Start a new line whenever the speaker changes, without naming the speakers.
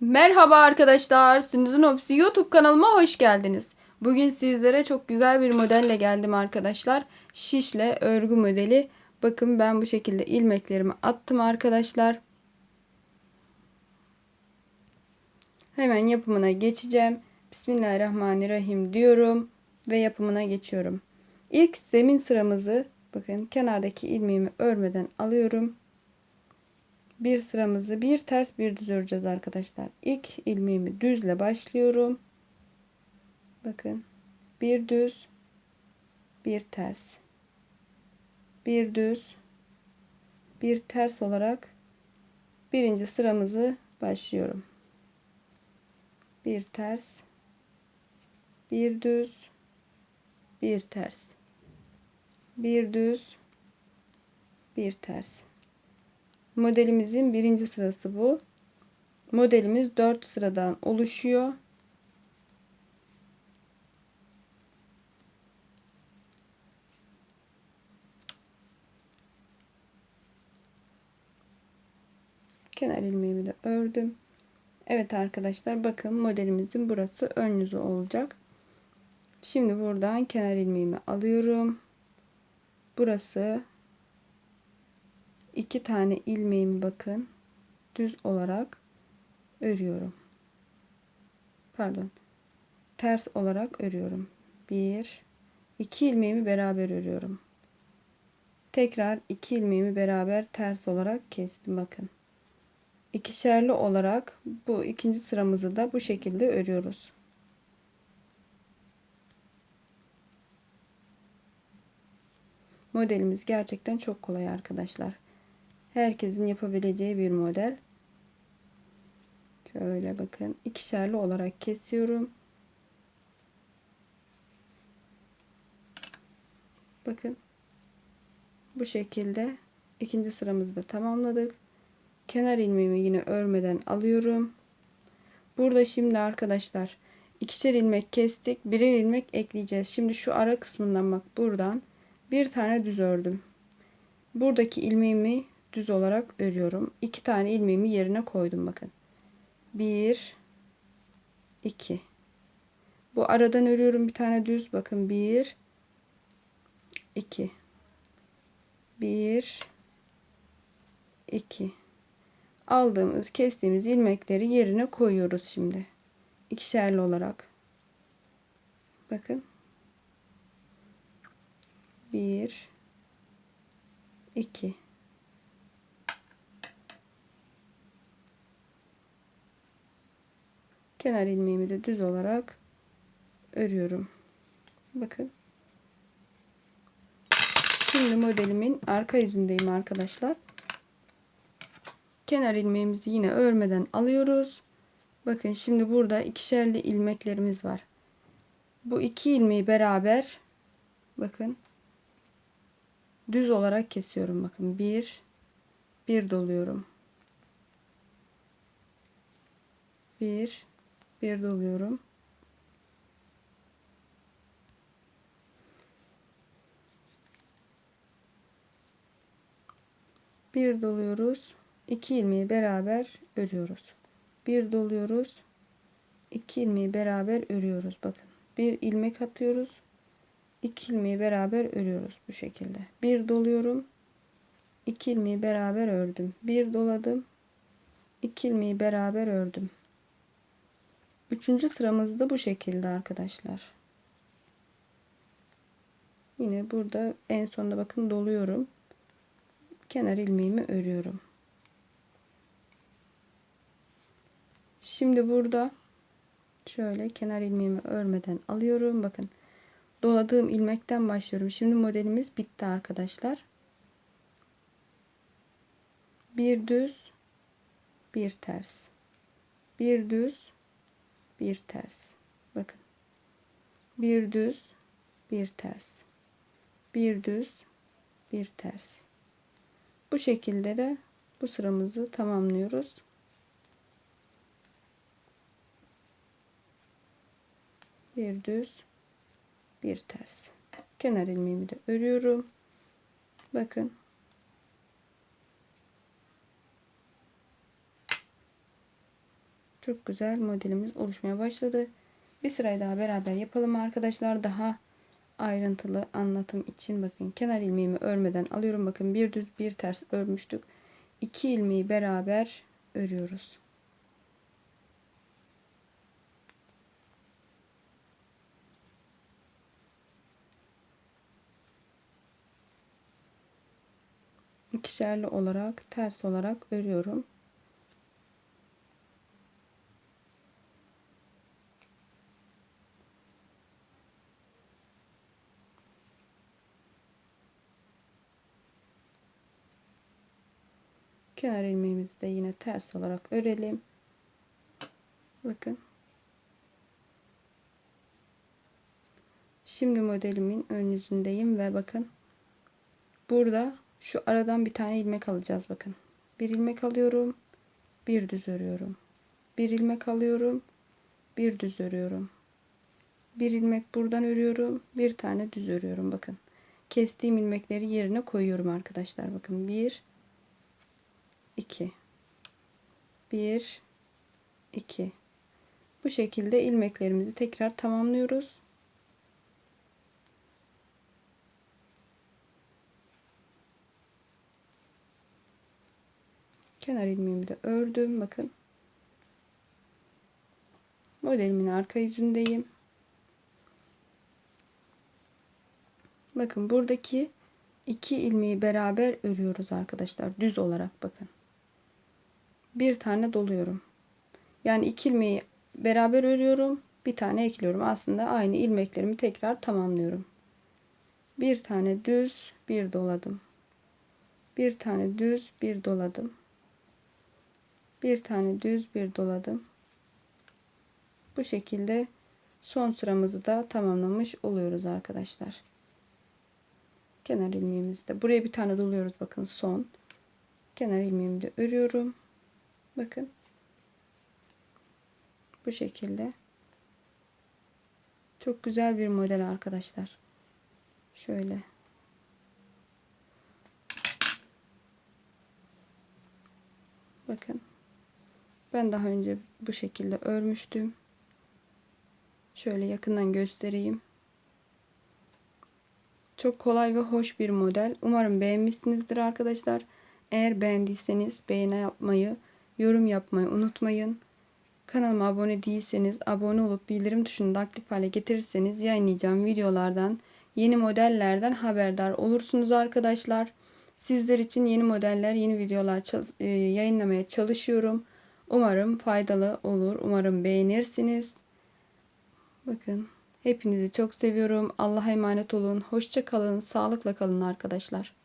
Merhaba arkadaşlar. Sinizin Hobisi YouTube kanalıma hoş geldiniz. Bugün sizlere çok güzel bir modelle geldim arkadaşlar. Şişle örgü modeli. Bakın ben bu şekilde ilmeklerimi attım arkadaşlar. Hemen yapımına geçeceğim. Bismillahirrahmanirrahim diyorum ve yapımına geçiyorum. İlk zemin sıramızı bakın kenardaki ilmeğimi örmeden alıyorum bir sıramızı bir ters bir düz öreceğiz arkadaşlar. İlk ilmeğimi düzle başlıyorum. Bakın. Bir düz, bir ters. Bir düz, bir ters olarak birinci sıramızı başlıyorum. Bir ters, bir düz, bir ters. Bir düz, bir ters. Modelimizin birinci sırası bu. Modelimiz 4 sıradan oluşuyor. Kenar ilmeğimi de ördüm. Evet arkadaşlar bakın modelimizin burası ön yüzü olacak. Şimdi buradan kenar ilmeğimi alıyorum. Burası iki tane ilmeğimi bakın düz olarak örüyorum. Pardon. Ters olarak örüyorum. Bir, iki ilmeğimi beraber örüyorum. Tekrar iki ilmeğimi beraber ters olarak kestim bakın. İkişerli olarak bu ikinci sıramızı da bu şekilde örüyoruz. Modelimiz gerçekten çok kolay arkadaşlar herkesin yapabileceği bir model. Şöyle bakın ikişerli olarak kesiyorum. Bakın bu şekilde ikinci sıramızı da tamamladık. Kenar ilmeğimi yine örmeden alıyorum. Burada şimdi arkadaşlar ikişer ilmek kestik. Birer ilmek ekleyeceğiz. Şimdi şu ara kısmından bak buradan bir tane düz ördüm. Buradaki ilmeğimi düz olarak örüyorum. İki tane ilmeğimi yerine koydum bakın. Bir, iki. Bu aradan örüyorum bir tane düz. Bakın bir, iki. Bir, iki. Aldığımız, kestiğimiz ilmekleri yerine koyuyoruz şimdi. İkişerli olarak. Bakın. Bir, iki. Kenar ilmeğimi de düz olarak örüyorum. Bakın. Şimdi modelimin arka yüzündeyim arkadaşlar. Kenar ilmeğimizi yine örmeden alıyoruz. Bakın şimdi burada ikişerli ilmeklerimiz var. Bu iki ilmeği beraber bakın düz olarak kesiyorum. Bakın bir bir doluyorum. Bir bir doluyorum. Bir doluyoruz. 2 ilmeği beraber örüyoruz. Bir doluyoruz. 2 ilmeği beraber örüyoruz. Bakın. Bir ilmek atıyoruz. 2 ilmeği beraber örüyoruz bu şekilde. Bir doluyorum. 2 ilmeği beraber ördüm. Bir doladım. 2 ilmeği beraber ördüm. Üçüncü sıramız da bu şekilde arkadaşlar. Yine burada en sonunda bakın doluyorum. Kenar ilmeğimi örüyorum. Şimdi burada şöyle kenar ilmeğimi örmeden alıyorum. Bakın doladığım ilmekten başlıyorum. Şimdi modelimiz bitti arkadaşlar. Bir düz, bir ters. Bir düz, bir ters. Bakın. Bir düz, bir ters. Bir düz, bir ters. Bu şekilde de bu sıramızı tamamlıyoruz. Bir düz, bir ters. Kenar ilmeğimi de örüyorum. Bakın. Çok güzel modelimiz oluşmaya başladı. Bir sırayı daha beraber yapalım arkadaşlar. Daha ayrıntılı anlatım için bakın kenar ilmeğimi örmeden alıyorum. Bakın bir düz bir ters örmüştük. İki ilmeği beraber örüyoruz. ikişerli olarak ters olarak örüyorum. Kenar ilmeğimizi de yine ters olarak örelim. Bakın. Şimdi modelimin ön yüzündeyim ve bakın. Burada şu aradan bir tane ilmek alacağız bakın. Bir ilmek alıyorum. Bir düz örüyorum. Bir ilmek alıyorum. Bir düz örüyorum. Bir ilmek buradan örüyorum. Bir tane düz örüyorum bakın. Kestiğim ilmekleri yerine koyuyorum arkadaşlar. Bakın bir 2 1 2 bu şekilde ilmeklerimizi tekrar tamamlıyoruz. Kenar ilmeğimi de ördüm. Bakın. Modelimin arka yüzündeyim. Bakın buradaki iki ilmeği beraber örüyoruz arkadaşlar. Düz olarak bakın bir tane doluyorum. Yani iki ilmeği beraber örüyorum. Bir tane ekliyorum. Aslında aynı ilmeklerimi tekrar tamamlıyorum. Bir tane düz, bir doladım. Bir tane düz, bir doladım. Bir tane düz, bir doladım. Bu şekilde son sıramızı da tamamlamış oluyoruz arkadaşlar. Kenar ilmeğimizi de buraya bir tane doluyoruz bakın son. Kenar ilmeğimi de örüyorum. Bakın. Bu şekilde. Çok güzel bir model arkadaşlar. Şöyle. Bakın. Ben daha önce bu şekilde örmüştüm. Şöyle yakından göstereyim. Çok kolay ve hoş bir model. Umarım beğenmişsinizdir arkadaşlar. Eğer beğendiyseniz beğeni yapmayı, yorum yapmayı unutmayın. Kanalıma abone değilseniz abone olup bildirim tuşunu da aktif hale getirirseniz yayınlayacağım videolardan, yeni modellerden haberdar olursunuz arkadaşlar. Sizler için yeni modeller, yeni videolar e, yayınlamaya çalışıyorum. Umarım faydalı olur. Umarım beğenirsiniz. Bakın hepinizi çok seviyorum. Allah'a emanet olun. Hoşça kalın. Sağlıkla kalın arkadaşlar.